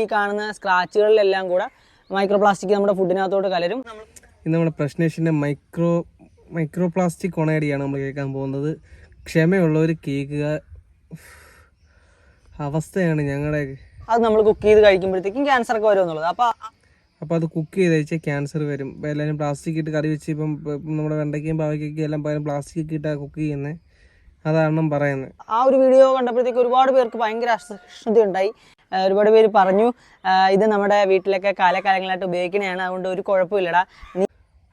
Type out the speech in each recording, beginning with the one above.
ഈ കാണുന്ന സ്ക്രാച്ചുകളിലെല്ലാം കൂടെ മൈക്രോ പ്ലാസ്റ്റിക് നമ്മുടെ ഫുഡിനകത്തോട്ട് കലരും. ഇന്ന് നമ്മുടെ പ്രശ്നേഷിന്റെ മൈക്രോ മൈക്രോ പ്ലാസ്റ്റിക് കൊണയടിയാണ് നമ്മൾ കേൾക്കാൻ പോകുന്നത്. ക്ഷമയുള്ളവർ കേൾക്കുക. അവസ്ഥയാണ് ഞങ്ങളുടെ അത് നമ്മൾ കുക്ക് ചെയ്ത് കഴിക്കുമ്പോഴത്തേക്കും ക്യാൻസർ ഒക്കെ വരും എന്നുള്ളത് അപ്പോൾ അപ്പോൾ അത് കുക്ക് ചെയ്ത് കഴിച്ചാൽ ക്യാൻസർ വരും. ഇപ്പോൾ എല്ലാവരും പ്ലാസ്റ്റിക് ഇട്ട് കറി വെച്ച് ഇപ്പം നമ്മുടെ വെണ്ടയ്ക്കും പാവയ്ക്കൊക്കെ എല്ലാം പകരം പ്ലാസ്റ്റിക് ഇട്ടാണ് കുക്ക് ചെയ്യുന്നത് അതാണ് പറയുന്നത്. ആ ഒരു വീഡിയോ കണ്ടപ്പോഴത്തേക്ക് ഒരുപാട് പേർക്ക് ഭയങ്കര അസഹിഷ്ണുതയുണ്ടായി. ഒരുപാട് പേര് പറഞ്ഞു ഇത് നമ്മുടെ വീട്ടിലൊക്കെ കാലകാലങ്ങളായിട്ട് ഉപയോഗിക്കണതാണ് അതുകൊണ്ട് ഒരു കുഴപ്പമില്ലടാ.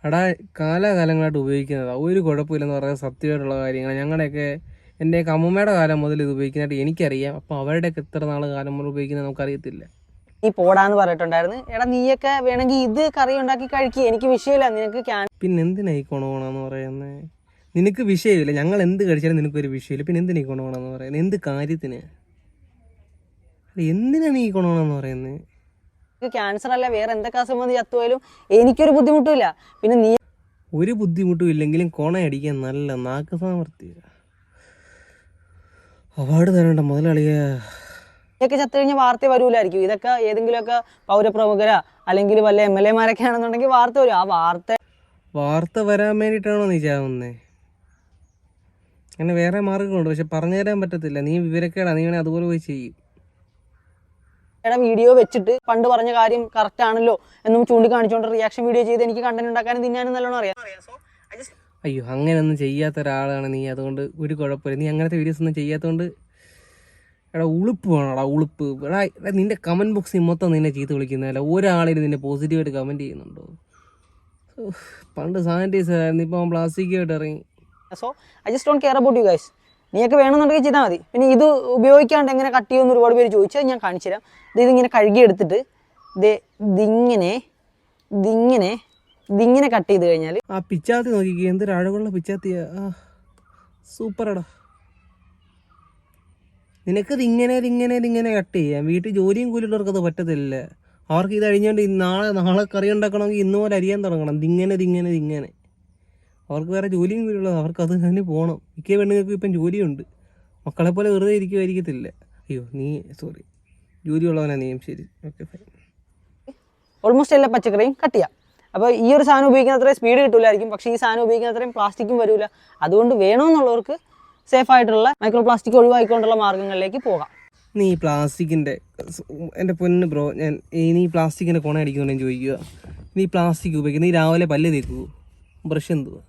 എടാ കാലാകാലങ്ങളായിട്ട് ഉപയോഗിക്കുന്നതാ. ഒരു കുഴപ്പമില്ലെന്ന് പറയുന്നത് സത്യമായിട്ടുള്ള കാര്യങ്ങൾ ഞങ്ങളുടെയൊക്കെ എന്റെ അമ്മൂമ്മയുടെ കാലം മുതൽ ഇത് ഉപയോഗിക്കുന്നതായിട്ട് എനിക്കറിയാം. അപ്പോൾ അവരുടെയൊക്കെ എത്ര നാൾ കാലം മുതൽ ഉപയോഗിക്കുന്നത് നമുക്കറിയത്തില്ല. നീ പോടാന്ന് പറഞ്ഞിട്ടുണ്ടായിരുന്നു. എടാ നീയൊക്കെ വേണമെങ്കിൽ ഇത് കറി ഉണ്ടാക്കി കഴിക്കുക എനിക്ക് വിഷയമില്ല. നിനക്ക് ക്യാൻ പിന്നെ എന്തിനായി കൊണോണെന്ന് പറയുന്നത് നിനക്ക് വിഷയമില്ല. ഞങ്ങൾ എന്ത് കഴിച്ചാലും നിനക്കൊരു വിഷയമില്ല. പിന്നെ എന്തിനായി കൊണോണെന്ന് പറയുന്നത് എന്ത് കാര്യത്തിന്? എന്തിനാണ് ഈ ഗുണമെന്ന് പറയുന്നത്? ക്യാൻസർ അല്ല വേറെ എന്തൊക്കെ അസുഖം വന്ന് ചത്തുപോയാലും എനിക്കൊരു ബുദ്ധിമുട്ടില്ല പിന്നെ നീ ഒരു ബുദ്ധിമുട്ടും ഇല്ലെങ്കിലും കൊണയടിക്കാൻ നല്ല നാക്ക് സാമർത്ഥ്യ അവാർഡ് തരണ്ട മുതലാളിയ. ഇതൊക്കെ ചത്തു കഴിഞ്ഞാൽ വാർത്ത വരൂലായിരിക്കും. ഇതൊക്കെ ഏതെങ്കിലുമൊക്കെ പൗരപ്രമുഖരാ അല്ലെങ്കിൽ വല്ല എം എൽ എമാരൊക്കെ ആണെന്നുണ്ടെങ്കിൽ വാർത്ത വരും. ആ വാർത്ത വാർത്ത വരാൻ വേണ്ടിയിട്ടാണോ നീ ചാവുന്നേ? അങ്ങനെ വേറെ മാർഗമുണ്ട് പക്ഷെ പറഞ്ഞു തരാൻ പറ്റത്തില്ല. നീ വിവരക്കേടാ. നീ വേണേ അതുപോലെ പോയി ചെയ്യും. എടാ വീഡിയോ വെച്ചിട്ട് പണ്ട് പറഞ്ഞ കാര്യം കറക്റ്റ് ആണല്ലോ എന്നും ചൂണ്ടിക്കാണിച്ചുകൊണ്ട് റിയാക്ഷൻ വീഡിയോ ചെയ്ത് എനിക്ക് കണ്ടന്റ് ഉണ്ടാക്കാനും തിന്നാനും നല്ലോണം അറിയാം. അയ്യോ അങ്ങനെയൊന്നും ചെയ്യാത്ത ഒരാളാണ് നീ. അതുകൊണ്ട് ഒരു കുഴപ്പമില്ല. നീ അങ്ങനത്തെ വീഡിയോസ് ഒന്നും ചെയ്യാത്തതുകൊണ്ട് എടാ ഉളുപ്പ് വേണോടാ ഉളുപ്പ്. എടാ നിന്റെ കമന്റ് ബോക്സിൽ മൊത്തം നിന്നെ ചീത്ത വിളിക്കുന്നതല്ല? ഒരാളേലും നിന്നെ പോസിറ്റീവായിട്ട് കമന്റ് ചെയ്യുന്നുണ്ടോ? പണ്ട് സാനിറ്റൈസർ ആയിരുന്നു ഇപ്പം പ്ലാസ്റ്റിക് ആയിട്ട് ഇറങ്ങി. So I just don't care about you guys നീയൊക്കെ വേണമെന്നുണ്ടെങ്കിൽ ചെയ്താൽ മതി. പിന്നെ ഇത് ഉപയോഗിക്കാണ്ട് എങ്ങനെ കട്ട് ചെയ്യുമെന്ന് ഒരുപാട് പേര് ചോദിച്ചാൽ ഞാൻ കാണിച്ചുതരാം. ഇത് ഇതിങ്ങനെ കഴുകിയെടുത്തിട്ട് ഇത് ഇതിങ്ങനെ ഇതിങ്ങനെ ഇതിങ്ങനെ കട്ട് ചെയ്ത് കഴിഞ്ഞാൽ ആ പിച്ചാത്തി നോക്കിക്കുക എന്തൊരു അഴകുള്ള പിച്ചാത്തിയാ? സൂപ്പറടാ. നിനക്കത് ഇങ്ങനെ ഇതിങ്ങനെ ഇതിങ്ങനെ കട്ട് ചെയ്യാം. വീട്ടിൽ ജോലിയും കൂലിയുള്ളവർക്ക് അത് പറ്റത്തില്ല. അവർക്ക് ഇത് അഴിഞ്ഞുകൊണ്ട് നാളെ നാളെ കറി ഉണ്ടാക്കണമെങ്കിൽ ഇന്ന് പോലെ അരിയാൻ തുടങ്ങണം. ഇതിങ്ങനെ ഇതിങ്ങനെ ഇതിങ്ങനെ. അവർക്ക് വേറെ ജോലിയും കൂലിയുള്ളത് അവർക്ക് അത് തന്നെ പോകണം മിക്ക പെണ്ണുങ്ങൾക്ക് ഇപ്പം ജോലിയുണ്ട്. മക്കളെ പോലെ വെറുതെ ഇരിക്കുമായിരിക്കത്തില്ല അയ്യോ നീ സോറി ജോലിയുള്ളവനാ നീയും ശരി. ഓക്കെ ഫൈൻ ഓൾമോസ്റ്റ് എല്ലാ പച്ചക്കറിയും കട്ട് ചെയ്യാം. അപ്പോൾ ഈ ഒരു സാധനം ഉപയോഗിക്കുന്ന അത്രയും സ്പീഡ് കിട്ടില്ലായിരിക്കും പക്ഷേ ഈ സാധനം ഉപയോഗിക്കുന്ന അത്രയും പ്ലാസ്റ്റിക്കും വരില്ല അതുകൊണ്ട് വേണമെന്നുള്ളവർക്ക് സേഫ് ആയിട്ടുള്ള മൈക്രോ പ്ലാസ്റ്റിക് ഒഴിവാക്കിക്കൊണ്ടുള്ള മാർഗങ്ങളിലേക്ക് പോകാം. നീ ഈ പ്ലാസ്റ്റിക്കിന്റെ എന്റെ പൊന്ന് ബ്രോ ഞാൻ നീ പ്ലാസ്റ്റിക്കിന്റെ കുണ അടിക്കുന്നുണ്ട് ഞാൻ ചോദിക്കുക നീ പ്ലാസ്റ്റിക് ഉപയോഗിക്കുക നീ രാവിലെ പല്ല് തേക്കുമോ ബ്രഷ് എന്തുവാ?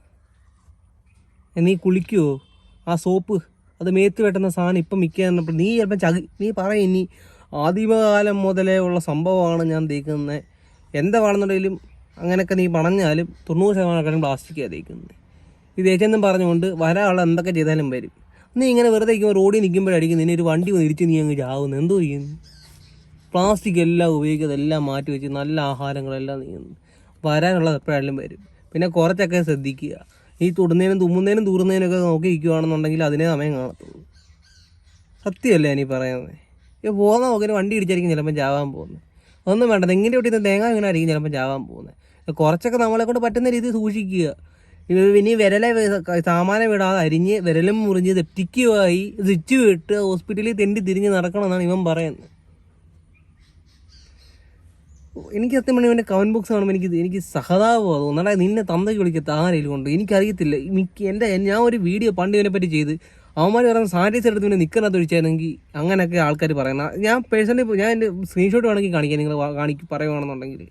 നീ കുളിക്കുമോ ആ സോപ്പ് അത് മേത്ത് വെട്ടുന്ന സാധനം ഇപ്പം മിക്ക നീ ചിലപ്പം ചകി നീ പറയും ഇനി ആദിമകാലം മുതലേ ഉള്ള സംഭവമാണ് ഞാൻ തേക്കുന്നത് എന്താണെന്നുണ്ടെങ്കിലും അങ്ങനെയൊക്കെ നീ പറഞ്ഞാലും തൊണ്ണൂറ് ശതമാനം പ്ലാസ്റ്റിക്കാണ് തേക്കുന്നത് ഇത് തേച്ചെന്നും പറഞ്ഞുകൊണ്ട് വരാനുള്ള എന്തൊക്കെ ചെയ്താലും വരും. നീ ഇങ്ങനെ വെറുതെ ഇരിക്കുമ്പോൾ റോഡിൽ നിൽക്കുമ്പോഴായിരിക്കും നിന്നെ ഒരു വണ്ടി വന്ന് ഇരിച്ച് നീ അങ്ങ് ചാവുന്നു. എന്തോ ചെയ്യുന്നു പ്ലാസ്റ്റിക് എല്ലാം ഉപയോഗിക്കുന്നത് എല്ലാം മാറ്റി വെച്ച് നല്ല ആഹാരങ്ങളെല്ലാം നീങ്ങുന്നു. വരാനുള്ളത് എപ്പോഴായാലും വരും. പിന്നെ കുറച്ചൊക്കെ ശ്രദ്ധിക്കുക. ഈ തൊടുന്നതിനും തുമ്മുന്നതിനും തൂറുന്നതിനും ഒക്കെ നോക്കി ഇരിക്കുകയാണെന്നുണ്ടെങ്കിൽ അതിനെ സമയം കാണത്തുള്ളൂ. സത്യമല്ലേ നീ പറയുന്നത്? ഈ പോകുന്ന നോക്കി വണ്ടി ഇടിച്ചായിരിക്കും ചിലപ്പോൾ ചാവാൻ പോകുന്നത്. ഒന്നും വേണ്ട തെങ്ങിന്റെ നിന്ന് തേങ്ങ വീണായിരിക്കും ചിലപ്പോൾ ചാവാൻ പോകുന്നത്. കുറച്ചൊക്കെ നമ്മളെ കൊണ്ട് പറ്റുന്ന രീതിയിൽ സൂക്ഷിക്കുക. ഇനി വിരലെ സാമാനം വിടാതെ അരിഞ്ഞ് വിരലും മുറിഞ്ഞ് തെറ്റിക്കുമായി സ്വിച്ച് വിട്ട് ഹോസ്പിറ്റലിൽ തെണ്ടി തിരിഞ്ഞ് നടക്കണമെന്നാണ് ഇവൻ പറയുന്നത്. എനിക്ക് സത്യം പറഞ്ഞാൽ ഇവന്റെ കമന്റ് ബോക്സ് കാണുമ്പോൾ എനിക്ക് എനിക്ക് സഹതാപം തോന്നണേ നിന്നെ തന്തയ്ക്ക് വിളിക്കത്ത ആരെങ്കിലും കൊണ്ട് എനിക്കറിയത്തില്ല. മിക്ക എന്റെ ഞാൻ ഒരു വീഡിയോ പണ്ട് ഇവനെ പറ്റി ചെയ്ത് അവന്മാർ പറയുന്ന സാനിറ്റൈസർ എടുത്ത് പിന്നെ നിൽക്കുന്നത് ഒഴിച്ചായിരുന്നെങ്കിൽ അങ്ങനെയൊക്കെ ആൾക്കാർ പറയുന്ന. ഞാൻ പേഴ്സണലി ഞാൻ എന്റെ സ്ക്രീൻഷോട്ട് വേണമെങ്കിൽ കാണിക്കാം. നിങ്ങൾ കാണിക്ക് പറയുകയാണെന്നുണ്ടെങ്കിൽ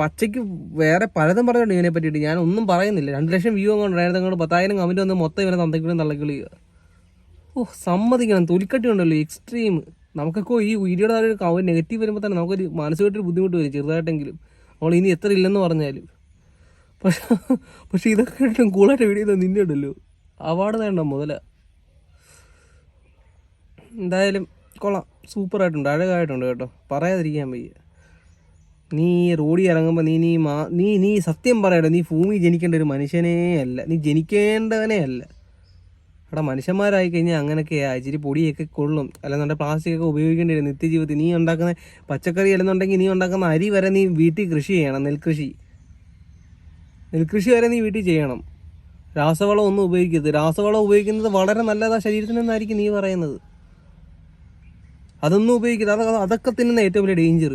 പച്ചയ്ക്ക് വേറെ പലതും പറഞ്ഞുണ്ട് ഇവനെ പറ്റിയിട്ട്. ഞാൻ ഒന്നും പറയുന്നില്ല. രണ്ട് ലക്ഷം വ്യൂ അങ്ങോട്ട് ഉണ്ടായിരുന്നു. അങ്ങോട്ട് പത്തായിരം കമന്റ് വന്ന് മൊത്തം ഇവനെ തന്തയ്ക്കുള്ളും തള്ളക്കിളിയുക ഓ സമ്മതിക്കണം. തൊലിക്കട്ടി ഉണ്ടല്ലോ എക്സ്ട്രീം നമുക്കൊക്കെ ഈ വീഡിയോയുടെ താഴെ ഒരു നെഗറ്റീവ് വരുമ്പോൾ തന്നെ നമുക്കൊരു മാനസികമായിട്ടൊരു ബുദ്ധിമുട്ട് വരും ചെറുതായിട്ടെങ്കിലും. അവൾ ഇനി എത്ര ഇല്ലെന്ന് പറഞ്ഞാലും. പക്ഷെ പക്ഷെ ഇതൊക്കെ ഏറ്റവും കൂളായിട്ട് വീഡിയോ നിന്നെ ഉണ്ടല്ലോ. അവാർഡ് നേടണം മുതല. എന്തായാലും കൊള്ളാം. സൂപ്പറായിട്ടുണ്ട്. അഴകായിട്ടുണ്ട് കേട്ടോ. പറയാതിരിക്കാൻ വയ്യ. നീ റോഡിൽ ഇറങ്ങുമ്പോൾ നീ നീ മാ നീ നീ സത്യം പറയട്ടെ നീ ഭൂമി ജനിക്കേണ്ട ഒരു മനുഷ്യനേ അല്ല. നീ ജനിക്കേണ്ടവനേ അല്ല. എടാ മനുഷ്യന്മാരായി കഴിഞ്ഞാൽ അങ്ങനെയൊക്കെയാ ഇച്ചിരി പൊടിയൊക്കെ കൊള്ളും. അല്ലെന്നുണ്ടെങ്കിൽ പ്ലാസ്റ്റിക് ഒക്കെ ഉപയോഗിക്കേണ്ടി വരും നിത്യജീവിതത്തിൽ നീ ഉണ്ടാക്കുന്ന പച്ചക്കറി അല്ലെന്നുണ്ടെങ്കിൽ നീ ഉണ്ടാക്കുന്ന അരി വരെ നീ വീട്ടിൽ കൃഷി ചെയ്യണം നെൽകൃഷി. നെൽകൃഷി വരെ നീ വീട്ടിൽ ചെയ്യണം. രാസവളം ഒന്നും ഉപയോഗിക്കരുത്. രാസവളം ഉപയോഗിക്കുന്നത് വളരെ നല്ലതാ ശരീരത്തിനെന്നായിരിക്കും നീ പറയുന്നത്. അതൊന്നും ഉപയോഗിക്കരുത്. അതൊക്കെ അതൊക്കെ തിന്നുന്ന ഏറ്റവും വലിയ ഡേഞ്ചർ